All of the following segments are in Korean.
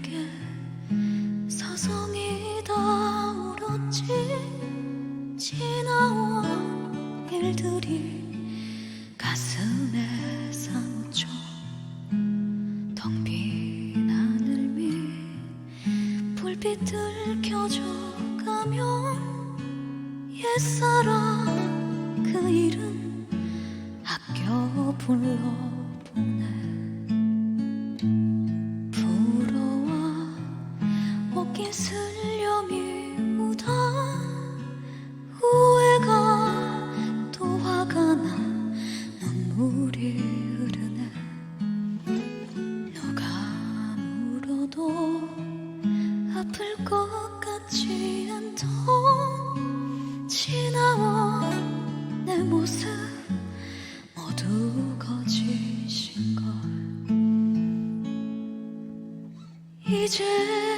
그게 사성이다 울었지. 지나온 일들이 가슴에 상처 텅 빈 하늘 밑 불빛을 켜줘가면 옛사랑 그 이름 아껴 불러. 슬렴이 묻어 후회가 또 화가 나 눈물이 흐르네. 누가 물어도 아플 것 같지 않던 지나온 내 모습 모두 거짓인 걸. 이제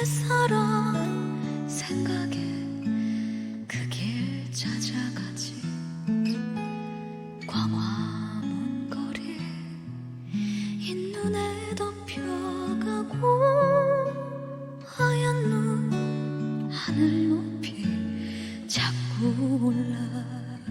옛사랑 생각에 그 길 찾아가지. 광화문 거리 흰눈에 덮여가고 하얀 눈 하늘 높이 자꾸 올라가네